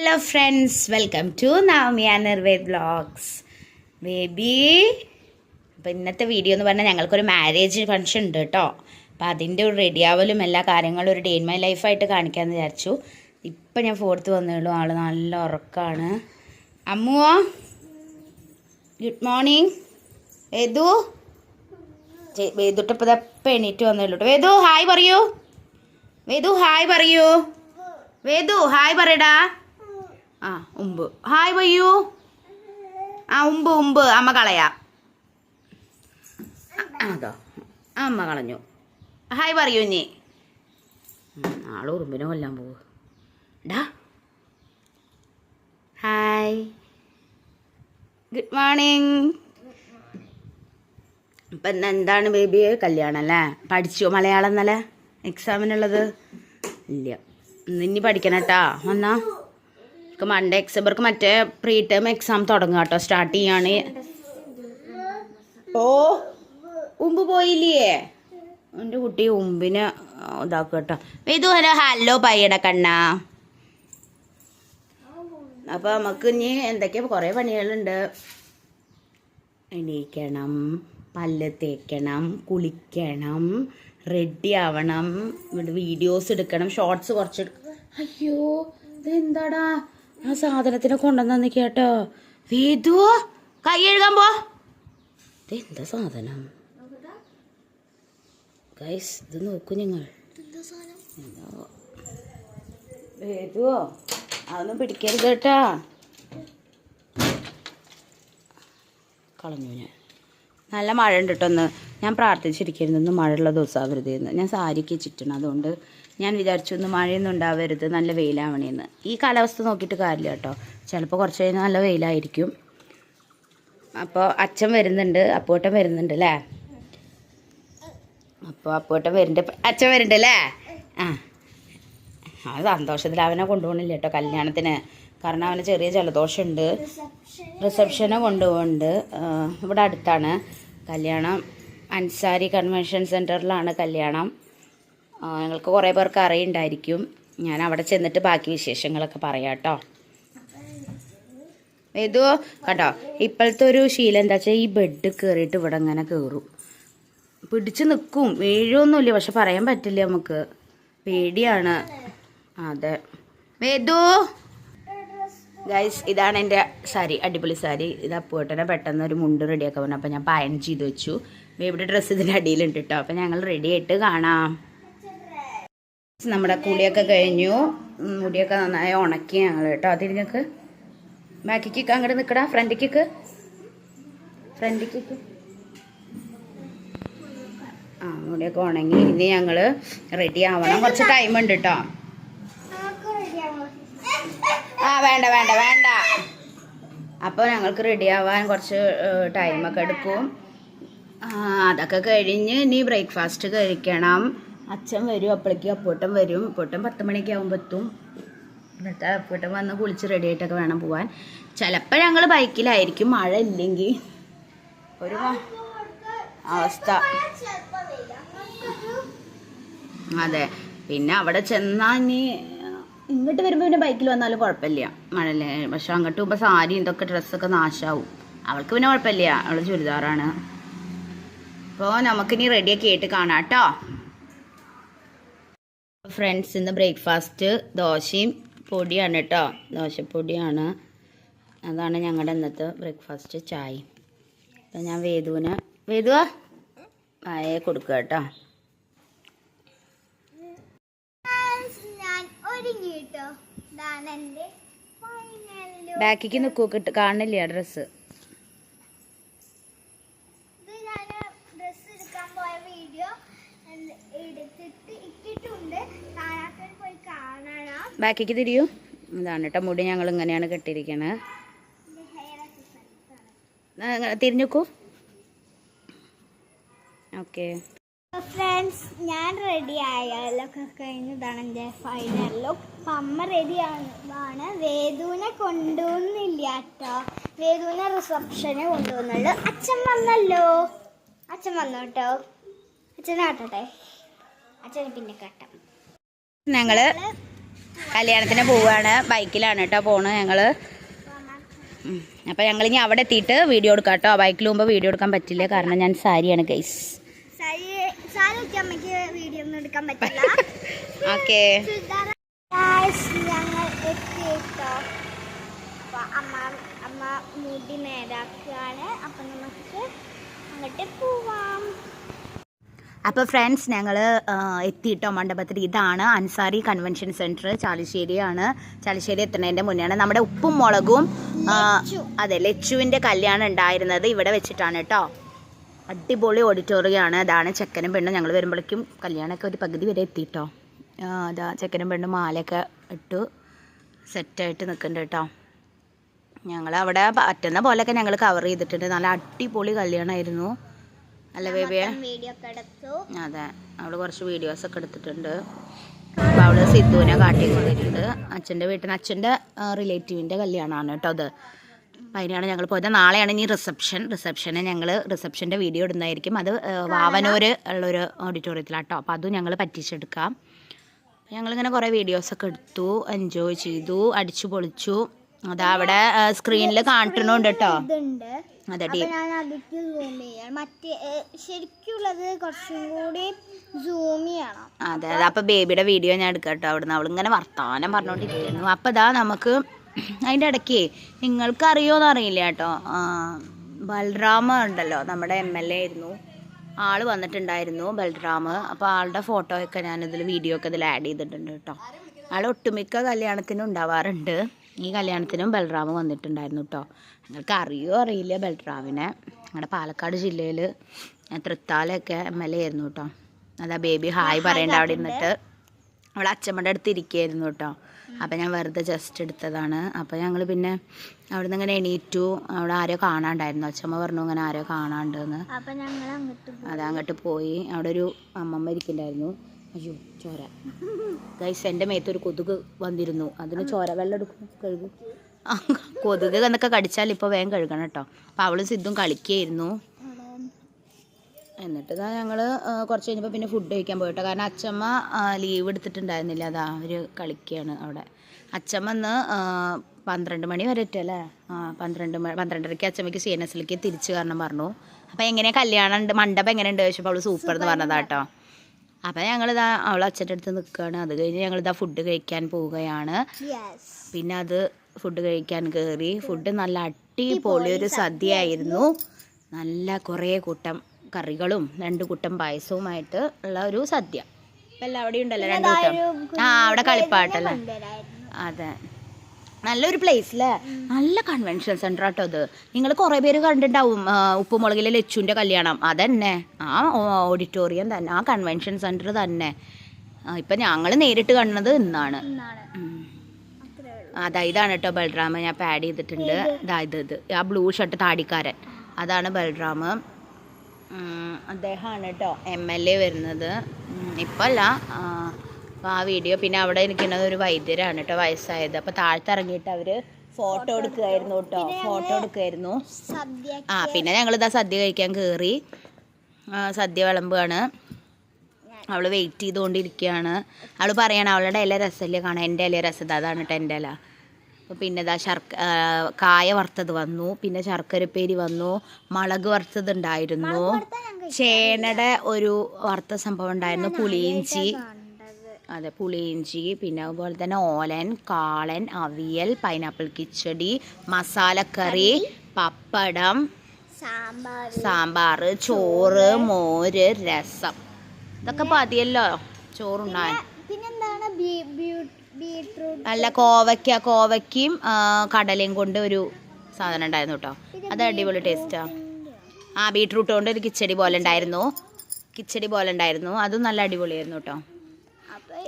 Hello friends welcome to Navami Nirved vlogs baby അപ്പോൾ ഇന്നത്തെ video എന്ന് പറഞ്ഞാൽ ഞങ്ങൾക്കൊരു മാരേജ് ഫംഗ്ഷൻ ഉണ്ട് കേട്ടോ അപ്പോൾ അതിന്റെ ഒരു റെഡിയാവലും എല്ലാ കാര്യങ്ങളും ഒരു ഡേ ഇൻ മൈ ലൈഫായിട്ട് കാണിക്കാമെന്ന് വിചാരിച്ചു. ഇപ്പം ഞാൻ ഫോർത്ത് വന്നുള്ളൂ ആൾ നല്ല ഉറക്കമാണ് അമ്മുവോ? ഗുഡ് മോർണിംഗ് വേദു? വേദുട്ടിപ്പോൾ ഇതപ്പം എണീറ്റ് വന്നുള്ളൂ കേട്ടോ വേദു ഹായ് പറയൂ. വേദു ഹായ് പറയൂ. വേദു ഹായ് പറയടാ. ആ ഉമ്പ്. ഹായ് വയ്യു ആ ഉമ്പ് ഉമ്പ്. അമ്മ കളയാം. അതോ അമ്മ കളഞ്ഞു. ഹായ് പറയൂ ഇനി. ആൾ ഉറുമ്പിനെ കൊല്ലാൻ പോവു ഡാ. ഹായ് ഗുഡ് മോർണിംഗ് ഇപ്പം ഇന്ന് എന്താണ് ബേബി കല്യാണം അല്ലേ? പഠിച്ചോ മലയാളം എന്നല്ലേ എക്സാമിനുള്ളത് ഇല്ല. ഇന്ന് ഇനി പഠിക്കണം കേട്ടാ. വന്നാ. ഇവർക്ക് മൺഡേ എക്സാം മറ്റേ പ്രീ ടേം എക്സാം തുടങ്ങുക കേട്ടോ. സ്റ്റാർട്ട് ചെയ്യാണ്. ഓ ഉമ്പ് പോയില്ലേ? എന്റെ കുട്ടി ഉമ്പിനെ ഇതാക്കുക കേട്ടോ. ഇത് ഒരു ഹലോ പയ്യട കണ്ണ. അപ്പോൾ നമുക്ക് ഇനി എന്തൊക്കെയാ കുറേ പണികളുണ്ട്. എണീക്കണം പല്ല് തേക്കണം കുളിക്കണം റെഡി ആവണം. വീഡിയോസ് എടുക്കണം ഷോർട്സ് കുറച്ച് അയ്യോ ഇതെന്താടാ? ആ സാധനത്തിനെ കൊണ്ടുവന്നു കേട്ടോ. വേദു കൈ എഴുതാൻ പോ. എന്താ സാധനം? ഗൈസ് ഇത് നോക്കൂ നിങ്ങൾ? വേദുവോ അതൊന്നും പിടിക്കരുത് കേട്ടാ. കളഞ്ഞു ഞാൻ. നല്ല മഴ ഉണ്ട് കേട്ടോ ഒന്ന് ഞാൻ പ്രാർത്ഥിച്ചിരിക്കുന്നു ഇന്ന് മഴയുള്ള ദിവസമാവരുതെന്ന് ഞാൻ സാരിക്ക് ചുറ്റണം അതുകൊണ്ട് ഞാൻ വിചാരിച്ചു ഒന്ന് മഴയൊന്നും ഉണ്ടാവരുത് നല്ല വെയിലാവണേന്ന് ഈ കാലാവസ്ഥ നോക്കിയിട്ട് കാര്യമില്ല കേട്ടോ. ചിലപ്പോൾ കുറച്ച് കഴിഞ്ഞാൽ നല്ല വെയിലായിരിക്കും. അപ്പോൾ അച്ഛൻ വരുന്നുണ്ട് അപ്പൂട്ടൻ വരുന്നുണ്ട് അല്ലേ? അപ്പോൾ അപ്പൂട്ടൻ വരുന്നുണ്ട് അച്ഛൻ വരുന്നുണ്ട് അല്ലേ? ആ. അത് സന്തോഷത്തിൽ അവനെ കൊണ്ടുപോകണില്ല കേട്ടോ കല്യാണത്തിന്. കാരണം അവന് ചെറിയ ജലദോഷമുണ്ട്. റിസപ്ഷനെ കൊണ്ടുപോകുന്നുണ്ട് ഇവിടെ അടുത്താണ് കല്യാണം. അൻസാരി കൺവെൻഷൻ സെന്ററിലാണ് കല്യാണം. ആ, ഞങ്ങൾക്ക് കുറേ പേർക്ക് അറിയുണ്ടായിരിക്കും. ഞാൻ അവിടെ ചെന്നിട്ട് ബാക്കി വിശേഷങ്ങളൊക്കെ പറയാം കേട്ടോ. ഏതോ കേട്ടോ ഇപ്പോഴത്തെ ഒരു ശീലം എന്താ വെച്ചാൽ ഈ ബെഡ് കയറിയിട്ട് ഇവിടെ ഇങ്ങനെ കയറും പിടിച്ച് നിൽക്കും വീഴൊന്നുമില്ല. പക്ഷെ പറയാൻ പറ്റില്ല നമുക്ക്. പേടിയാണ്. അതെ. വേദു ഗൈസ് ഇതാണ് എന്റെ സാരി അടിപൊളി സാരി. ഇത് അപ്പൂട്ടനെ പെട്ടെന്ന് ഒരു മുണ്ട് റെഡിയാക്കാൻ പറഞ്ഞു. അപ്പോൾ ഞാൻ പയൻ ചെയ്ത് വെച്ചു. ഇവിടെ ഡ്രസ്സ് ഇതിന്റെ അടിയിലുണ്ട് കേട്ടോ. അപ്പോൾ ഞങ്ങൾ റെഡി ആയിട്ട് കാണാം. നമ്മുടെ കുളിയൊക്കെ കഴിഞ്ഞു. മുടിയൊക്കെ നന്നായി ഉണക്കി ഞങ്ങൾ കേട്ടോ. തിരിഞ്ഞൊക്കെ ബാക്കിക്ക് അങ്ങോട്ട് നിൽക്കടാ ഫ്രണ്ടിക്ക് ഫ്രണ്ടിക്ക് ആ മുടിയൊക്കെ ഉണങ്ങി. ഇനി ഞങ്ങൾ റെഡി ആവണം. കുറച്ച് ടൈം ഉണ്ട് കേട്ടോ ആ വേണ്ട വേണ്ട വേണ്ട. അപ്പോൾ ഞങ്ങൾക്ക് റെഡി ആവാൻ കുറച്ച് ടൈമൊക്കെ എടുക്കും. അതൊക്കെ കഴിഞ്ഞ് ഇനി ബ്രേക്ക്ഫാസ്റ്റ് കഴിക്കണം. അച്ഛൻ വരും അപ്പോഴേക്കും അപ്പൂട്ടൻ വരും. അപ്പൂട്ടൻ പത്ത് മണിയൊക്കെ ആകുമ്പോൾ എത്തും എന്നിട്ട് അപ്പൂട്ടൻ വന്ന് കുളിച്ച് റെഡി ആയിട്ടൊക്കെ വേണം പോകാൻ ചിലപ്പോൾ ഞങ്ങൾ ബൈക്കിലായിരിക്കും മഴ ഇല്ലെങ്കിൽ ഒരു അവസ്ഥ. അതെ. പിന്നെ അവിടെ ചെന്നാൽ ഇനി ഇങ്ങോട്ട് വരുമ്പോൾ പിന്നെ ബൈക്കിൽ വന്നാലും കുഴപ്പമില്ല മഴല്ലേ പക്ഷെ അങ്ങോട്ട് പോകുമ്പോൾ സാരി ഇതൊക്കെ ഡ്രസ്സൊക്കെ നാശാവും. അവൾക്ക് പിന്നെ കുഴപ്പമില്ല അവൾ ചുരിദാറാണ്. അപ്പോൾ നമുക്കിനി റെഡിയൊക്കെ ആയിട്ട് കാണാം. കേട്ടോ? ഫ്രണ്ട്സ് ഇന്ന് ബ്രേക്ക്ഫാസ്റ്റ് ദോശയും പൊടിയാണ് കേട്ടോ. ദോശപ്പൊടിയാണ്. അതാണ് ഞങ്ങളുടെ ഇന്നത്തെ ബ്രേക്ക്ഫാസ്റ്റ് ചായ. അപ്പം ഞാൻ വേദുവിന് വേദുവാ? ആയെ കൊടുക്കുക കേട്ടോ. ബാക്കിക്ക് നിൽക്കൂ കിട്ട് കാണില്ല ഡ്രസ്സ്? ബാക്കിക്ക് തിരിയൂ. ഇതാണ് കേട്ടോ മുടി ഞങ്ങൾ ഇങ്ങനെയാണ് കെട്ടിയിരിക്കണത് തിരിഞ്ഞുക്കൂ. ഓക്കെ. ഫ്രണ്ട്സ് ഞാൻ റെഡി ആയാലൊക്കെ കഴിഞ്ഞതാണ് എന്റെ ഫൈനൽ ലുക്ക് അപ്പം അമ്മ റെഡി ആണ്. വേദുവിനെ കൊണ്ടുവന്നില്ല കേട്ടോ. വേദുവിനെ റിസപ്ഷനെ കൊണ്ടുവന്നുള്ളു. അച്ഛൻ വന്നല്ലോ. അച്ഛൻ വന്നു കേട്ടോ? അച്ഛനെ കാട്ടട്ടെ? അച്ഛനെ പിന്നെ കാട്ടാം. ഞങ്ങൾ കല്യാണത്തിന് പോവുകയാണ്. ബൈക്കിലാണ് കേട്ടോ പോണ് ഞങ്ങൾ അപ്പോൾ അപ്പൊ ഞങ്ങൾ ഇനി അവിടെ എത്തിയിട്ട് വീഡിയോ എടുക്കാം കേട്ടോ. ബൈക്കിൽ പോകുമ്പോൾ വീഡിയോ എടുക്കാൻ പറ്റില്ല. കാരണം ഞാൻ സാരിയാണ് ഗൈസ് ഓക്കേ അമ്മ മുടി നേരാക്കുകയാണ്. അപ്പൊ നമുക്ക് അങ്ങോട്ട് പോവാം. അപ്പോൾ ഫ്രണ്ട്സ് ഞങ്ങൾ എത്തിയിട്ടോ മണ്ഡപത്തിൽ ഇതാണ് അൻസാരി കൺവെൻഷൻ സെന്റർ ചാലിശ്ശേരിയാണ്. ചാലിശ്ശേരി എത്തുന്നതിന്റെ മുന്നെയാണ്. നമ്മുടെ ഉപ്പും മുളകും അതെ ലച്ചുവിന്റെ കല്യാണം ഉണ്ടായിരുന്നത് ഇവിടെ വെച്ചിട്ടാണ് കേട്ടോ. അടിപൊളി ഓഡിറ്റോറിയമാണ് അതാണ് ചെക്കനും പെണ്ണും. ഞങ്ങൾ വരുമ്പോഴേക്കും കല്യാണമൊക്കെ ഒരു പകുതി വരെ എത്തിയിട്ടോ. അതാ ചെക്കനും പെണ്ണും മാലയൊക്കെ ഇട്ടു സെറ്റായിട്ട് നിൽക്കുന്നുണ്ട് കേട്ടോ. ഞങ്ങൾ അവിടെ പറ്റുന്ന പോലെയൊക്കെ ഞങ്ങൾ കവർ ചെയ്തിട്ടുണ്ട്. നല്ല അടിപൊളി കല്യാണമായിരുന്നു. അല്ല ബേബിയെ അതെ അവൾ കുറച്ച് വീഡിയോസ് ഒക്കെ എടുത്തിട്ടുണ്ട്. അപ്പോൾ അവൾ സിദ്ധുവിനെ കാട്ടിക്കൊണ്ടിട്ടുണ്ട് അച്ഛന്റെ വീട്ടിൽ നിന്ന് അച്ഛന്റെ റിലേറ്റീവിന്റെ കല്യാണമാണ് കേട്ടോ അത്. അതിനാണ് ഞങ്ങൾ പോയത്. നാളെയാണ് ഇനി റിസപ്ഷൻ റിസപ്ഷന് ഞങ്ങൾ റിസപ്ഷന്റെ വീഡിയോ ഇടുന്നതായിരിക്കും. അത് വാവനൂര് ഉള്ളൊരു ഓഡിറ്റോറിയത്തിലാട്ടോ അപ്പോൾ അതും ഞങ്ങൾ പറ്റിച്ചെടുക്കാം. ഞങ്ങളിങ്ങനെ കുറേ വീഡിയോസൊക്കെ എടുത്തു എൻജോയ് ചെയ്തു അടിച്ചു പൊളിച്ചു. അതാ അവിടെ സ്ക്രീനിൽ കാണിട്ടുണ്ട് കേട്ടോ. അതെ അതെ അതെ. അപ്പൊ ബേബിയുടെ വീഡിയോ ഞാൻ എടുക്കാം കേട്ടോ അവിടുന്ന്. അവളിങ്ങനെ വർത്തമാനം പറഞ്ഞോണ്ടിരിക്കുന്നു. അപ്പൊ ഇതാ നമുക്ക് അതിന്റെ ഇടയ്ക്ക് നിങ്ങൾക്ക് അറിയോന്ന് അറിയില്ല കേട്ടോ. ബൽറാമ ഉണ്ടല്ലോ നമ്മുടെ എം എൽ എ ആയിരുന്നു. ആൾ വന്നിട്ടുണ്ടായിരുന്നു ബൽറാം അപ്പോൾ ആളുടെ ഫോട്ടോ ഒക്കെ ഞാൻ ഇതിൽ വീഡിയോ ഒക്കെ ഇതിൽ ആഡ് ചെയ്തിട്ടുണ്ട് കേട്ടോ. ആൾ ഒട്ടുമിക്ക കല്യാണത്തിനും ഉണ്ടാവാറുണ്ട്. ഈ കല്യാണത്തിനും ബൽറാം വന്നിട്ടുണ്ടായിരുന്നു കേട്ടോ നിങ്ങൾക്ക് അറിയോ അറിയില്ല ബൽറാമിനെ. ഞങ്ങളുടെ പാലക്കാട് ജില്ലയിൽ തൃത്താലൊക്കെ എം എൽ എ ആയിരുന്നു കേട്ടോ അതാ ബേബി ഹായ് പറയണ്ട അവിടെ ഇരുന്നിട്ട്. അവിടെ അച്ഛമ്മയുടെ അടുത്ത് ഇരിക്കുകയായിരുന്നു കേട്ടോ അപ്പം ഞാൻ വെറുതെ ജസ്റ്റ് എടുത്തതാണ്. അപ്പം ഞങ്ങൾ പിന്നെ അവിടെ നിന്ന് ഇങ്ങനെ എണീറ്റു. അവിടെ ആരോ കാണാണ്ടായിരുന്നു. അച്ഛമ്മ പറഞ്ഞു ഇങ്ങനെ ആരോ കാണാണ്ടെന്ന്. അതങ്ങോട്ട് അങ്ങോട്ട് പോയി. അവിടെ ഒരു അമ്മമ്മ ഇരിക്കണ്ടായിരുന്നു. അയ്യോ ചോര. ഗൈസ് എന്റെ മേത്തൊരു കൊതുക് വന്നിരുന്നു. അതിന് ചോര വെള്ളം എടുക്കും കഴുകും. കൊതുക് എന്നൊക്കെ കടിച്ചാൽ ഇപ്പോൾ വേഗം കഴുകണം കേട്ടോ. അപ്പോൾ അവളും സിദ്ധും കളിക്കുകയായിരുന്നു എന്നിട്ട് ഇതാ ഞങ്ങൾ കുറച്ച് കഴിഞ്ഞപ്പോൾ പിന്നെ ഫുഡ് കഴിക്കാൻ പോയിട്ടോ കാരണം അച്ചമ്മ ലീവ് എടുത്തിട്ടുണ്ടായിരുന്നില്ല. അതാ അവർ കളിക്കുകയാണ് അവിടെ. അച്ചമ്മ ഇന്ന് പന്ത്രണ്ട് മണി വരെ അല്ലേ? ആ പന്ത്രണ്ട് മണി പന്ത്രണ്ടരയ്ക്ക് അച്ചമ്മയ്ക്ക് സി എൻ എസിലേക്ക് തിരിച്ചു കാരണം പറഞ്ഞു. അപ്പോൾ എങ്ങനെയാണ് കല്യാണം ഉണ്ട് മണ്ഡപം എങ്ങനെയുണ്ട്? ചോദിച്ചപ്പോൾ അവൾ സൂപ്പർ എന്ന് പറഞ്ഞതാ കേട്ടോ. അപ്പം ഞങ്ങളിതാ അവൾ അച്ഛന്റെ അടുത്ത് നിൽക്കുകയാണ് അത് കഴിഞ്ഞ് ഞങ്ങളിതാ ഫുഡ് കഴിക്കാൻ പോവുകയാണ്. പിന്നെ അത് ഫുഡ് കഴിക്കാൻ കയറി ഫുഡ് നല്ല അടിപൊളി ഒരു സദ്യയായിരുന്നു. നല്ല കുറേ കൂട്ടം കറികളും രണ്ട് കൂട്ടം പായസവുമായിട്ട് ഉള്ള ഒരു സദ്യ. ഇപ്പം എല്ലാം അവിടെ ഉണ്ടല്ലോ രണ്ട് കൂട്ടം. ആ അവിടെ കളിപ്പാട്ടല്ലേ? അതെ. നല്ലൊരു പ്ലേസ് അല്ലേ നല്ല കൺവെൻഷൻ സെന്റർ ആട്ടോ അത് നിങ്ങൾ കുറേ പേര് കണ്ടിട്ടുണ്ടാവും ഉപ്പുമുളകിലെ ലച്ചുവിന്റെ കല്യാണം. അതന്നെ. ആ ഓഡിറ്റോറിയം തന്നെ. ആ കൺവെൻഷൻ സെന്റർ തന്നെ. ഇപ്പൊ ഞങ്ങൾ നേരിട്ട് കാണുന്നത് ഇന്നാണ്. അതാ ഇതാണ് കേട്ടോ ബൽറാമ. ഞാൻ പാഡ് ചെയ്തിട്ടുണ്ട്. ഇതാ ഇത് ഇത്. ആ ബ്ലൂ ഷർട്ട് താടിക്കാരൻ. അതാണ് ബൽറാമ. അദ്ദേഹമാണ് കേട്ടോ എം എൽ എ വരുന്നത്. ഇപ്പല്ല അപ്പോൾ ആ വീഡിയോ പിന്നെ അവിടെ നിൽക്കുന്നത് ഒരു വൈദ്യരാണ് കേട്ടോ വയസ്സായത്. അപ്പോൾ താഴ്ത്തിറങ്ങിയിട്ട് അവർ ഫോട്ടോ എടുക്കുമായിരുന്നു കേട്ടോ ഫോട്ടോ എടുക്കുമായിരുന്നു ആ പിന്നെ ഞങ്ങൾ ഞങ്ങളിതാ സദ്യ കഴിക്കാൻ കയറി സദ്യ വിളമ്പുകയാണ് അവൾ വെയിറ്റ് ചെയ്തുകൊണ്ടിരിക്കുകയാണ്. അവൾ പറയണം അവളുടെ ഇല രസമല്ലേ കാണാം എന്റെ ഇല രസം അതാണ് കേട്ടോ എന്റെ ഇല. അപ്പോൾ പിന്നെ ഇതാ ശർക്ക കായ വറുത്തത് വന്നു. പിന്നെ ശർക്കരപ്പേരി വന്നു. മുളക് വറുത്തത് ഉണ്ടായിരുന്നു ചേനയുടെ ഒരു വറുത്ത സംഭവം ഉണ്ടായിരുന്നു. പുളിയിഞ്ചി. അതെ പുളിയിഞ്ചി പിന്നെ അതുപോലെ തന്നെ ഓലൻ കാളൻ അവിയൽ പൈനാപ്പിൾ കിച്ചടി മസാലക്കറി പപ്പടം സാമ്പാർ സാമ്പാർ ചോറ് മോര് രസം. ഇതൊക്കെ മതിയല്ലോ ചോറുണ്ണാൻ പിന്നെന്താണ് നല്ല കോവയ്ക്ക കോവയ്ക്കും ആ, കടലയും കൊണ്ട് ഒരു സാധനം ഉണ്ടായിരുന്നു കേട്ടോ. അത് അടിപൊളി ടേസ്റ്റാ ആ ബീട്രൂട്ട് കൊണ്ട് ഒരു കിച്ചടി പോലെ ഉണ്ടായിരുന്നു. കിച്ചടി പോലെ ഉണ്ടായിരുന്നു. അതും നല്ല അടിപൊളിയായിരുന്നു കേട്ടോ.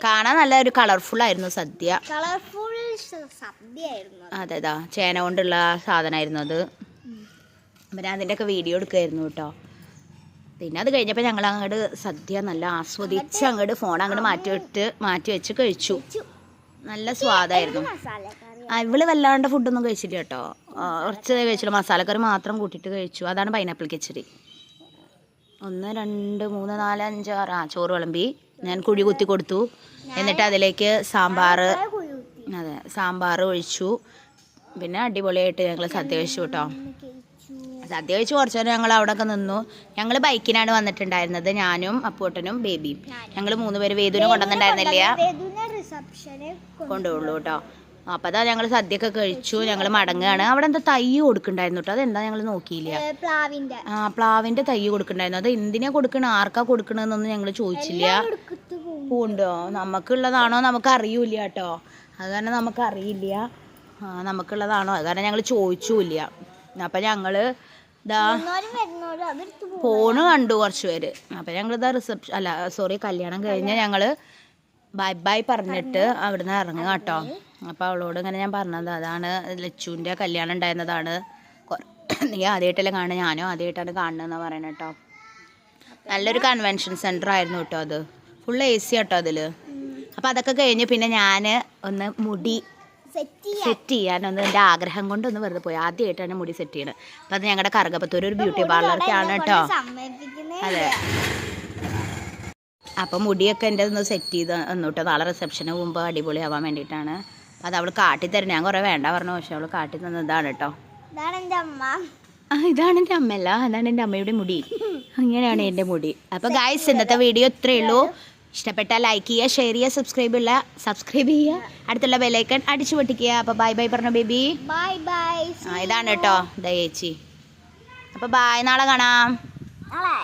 കാണാൻ നല്ല ഒരു കളർഫുൾ ആയിരുന്നു സദ്യ. കളർഫുൾ സദ്യയായിരുന്നു അതെ. അതാ ചേന കൊണ്ടുള്ള സാധനമായിരുന്നു അത്. അപ്പം ഞാൻ അതിന്റെയൊക്കെ വീഡിയോ എടുക്കുമായിരുന്നു കേട്ടോ. പിന്നെ അത് കഴിഞ്ഞപ്പോൾ ഞങ്ങൾ അങ്ങോട്ട് സദ്യ നല്ല ആസ്വദിച്ച് അങ്ങോട്ട് ഫോൺ അങ്ങോട്ട് മാറ്റി വിട്ട് മാറ്റി വെച്ച് കഴിച്ചു. നല്ല സ്വാദായിരുന്നു. ഇവൾ വല്ലാണ്ട് ഫുഡൊന്നും കഴിച്ചില്ല കേട്ടോ. കുറച്ച് കഴിച്ചില്ല മസാലക്കറി മാത്രം കൂട്ടിയിട്ട് കഴിച്ചു. അതാണ് പൈനാപ്പിൾ കിച്ചടി. ഒന്ന് രണ്ട് മൂന്ന് നാല് അഞ്ച് ആറ്. ആ ചോറ് വിളമ്പി. ഞാൻ കുഴി കുത്തി കൊടുത്തു. എന്നിട്ട് അതിലേക്ക് സാമ്പാർ അതെ സാമ്പാർ ഒഴിച്ചു. പിന്നെ അടിപൊളിയായിട്ട് ഞങ്ങൾ സദ്യ കഴിച്ചു കേട്ടോ സദ്യ കഴിച്ച്. കുറച്ചു നേരം ഞങ്ങൾ അവിടെ ഒക്കെ നിന്നു. ഞങ്ങൾ ബൈക്കിനാണ് വന്നിട്ടുണ്ടായിരുന്നത് ഞാനും അപ്പൂട്ടനും ബേബിയും. ഞങ്ങൾ മൂന്ന് പേര് വേദുവിനെ കൊണ്ടുവന്നിട്ടുണ്ടായിരുന്നില്ല. കൊണ്ടുപോകുള്ളൂ കേട്ടോ. അപ്പം അതാ ഞങ്ങൾ സദ്യയൊക്കെ കഴിച്ചു ഞങ്ങൾ മടങ്ങുകയാണ് അവിടെ എന്താ തൈ കൊടുക്കണ്ടായിരുന്നു കേട്ടോ? അതെന്താ ഞങ്ങൾ നോക്കിയില്ല. പ്ലാവിന്റെ. ആ പ്ലാവിന്റെ തൈ കൊടുക്കണ്ടായിരുന്നു. അത് എന്തിനാ കൊടുക്കണ? ആർക്കാ കൊടുക്കണമെന്നൊന്നും ഞങ്ങൾ ചോദിച്ചില്ല. പൂണ്ടോ നമുക്കുള്ളതാണോ നമുക്ക് അറിയൂല കേട്ടോ അത് കാരണം നമുക്ക് അറിയില്ല ആ നമുക്കുള്ളതാണോ? അത് കാരണം ഞങ്ങൾ ചോദിച്ചുമില്ല അപ്പം ഞങ്ങൾ ഇതാ ഫോണ് കണ്ടു കുറച്ച് പേര്. അപ്പം ഞങ്ങളിതാ റിസപ്ഷൻ അല്ല സോറി കല്യാണം കഴിഞ്ഞ് ഞങ്ങൾ ബൈ ബൈ പറഞ്ഞിട്ട് അവിടുന്ന് ഇറങ്ങുക കേട്ടോ. അപ്പോൾ അവളോട് ഇങ്ങനെ ഞാൻ പറഞ്ഞത് അതാണ് ലച്ചുവിന്റെ കല്യാണം ഉണ്ടായിരുന്നതാണ്. നീ ആദ്യമായിട്ടല്ലേ കാണുക ഞാനും ആദ്യമായിട്ടാണ് കാണുന്നതെന്ന് പറയണേട്ടോ നല്ലൊരു കൺവെൻഷൻ സെന്റർ ആയിരുന്നു കേട്ടോ അത്. ഫുൾ എ സി കേട്ടോ അതിൽ അപ്പോൾ അതൊക്കെ കഴിഞ്ഞ് പിന്നെ ഞാൻ ഒന്ന് മുടി സെറ്റ് ചെയ്യാനൊന്ന് എന്റെ ആഗ്രഹം കൊണ്ടൊന്ന് വെറുതെ പോയി. ആദ്യമായിട്ടാണ് മുടി സെറ്റ് ചെയ്യണത്. അപ്പം അത് ഞങ്ങളുടെ കറുകപ്പത്തൂർ ഒരു ബ്യൂട്ടി പാർലർക്കാണ് കേട്ടോ. അതെ. അപ്പം മുടിയൊക്കെ എന്റെ ഒന്ന് സെറ്റ് ചെയ്ത് വന്നിട്ട് നാളെ റിസപ്ഷന് അടിപൊളി ആവാൻ വേണ്ടിയിട്ടാണ്. അത് അവൾ കാട്ടി തരും. ഞാൻ കുറേ വേണ്ട പറഞ്ഞു. പക്ഷെ അവൾ കാട്ടി തന്നതാണ് കേട്ടോ. ഇതാണ് എന്റെ അമ്മ. ആ ഇതാണ് എന്റെ അമ്മയല്ല. അതാണ് എന്റെ അമ്മയുടെ മുടി. അങ്ങനെയാണ് എന്റെ മുടി. അപ്പോൾ ഗായ്സ് ഇന്നത്തെ വീഡിയോ ഇത്രയേ ഉള്ളൂ. ഇഷ്ടപ്പെട്ടാൽ ലൈക്ക് ചെയ്യുക ഷെയർ ചെയ്യുക സബ്സ്ക്രൈബ് ഉള്ള സബ്സ്ക്രൈബ് ചെയ്യുക. അടുത്തുള്ള ബെലൈക്കൺ അടിച്ചു പൊട്ടിക്കുക. അപ്പോൾ ബൈ ബൈ പറഞ്ഞു ബേബി ബൈ ബൈ ആ ഇതാണ് കേട്ടോ ദയേച്ചി അപ്പോൾ ബായ് നാളെ കാണാം.